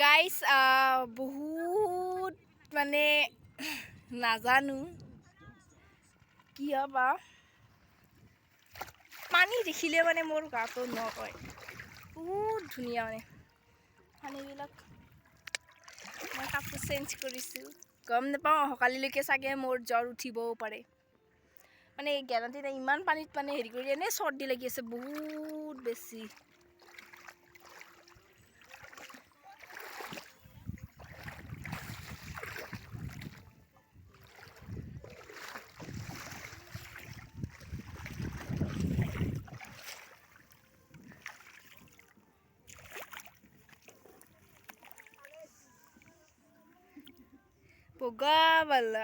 Guys বহুত মানে নাজানো কি হ'বা পানী দেখিলে মানে মোৰ গাটো নকয়। বহুত ধুনীয়া মানে। পানীবিলাক মই কাপোৰ চেঞ্জ কৰিছোঁ। গম নাপাওঁ অহাকালিলৈকে চাগে মোৰ জ্বৰ উঠিবও পাৰে। মানে গেৰাণ্টি নাই ইমান পানীত মানে হেৰি কৰি এনেই চৰ্দি লাগি আছে বহুত বেছি। పొగ వల్ల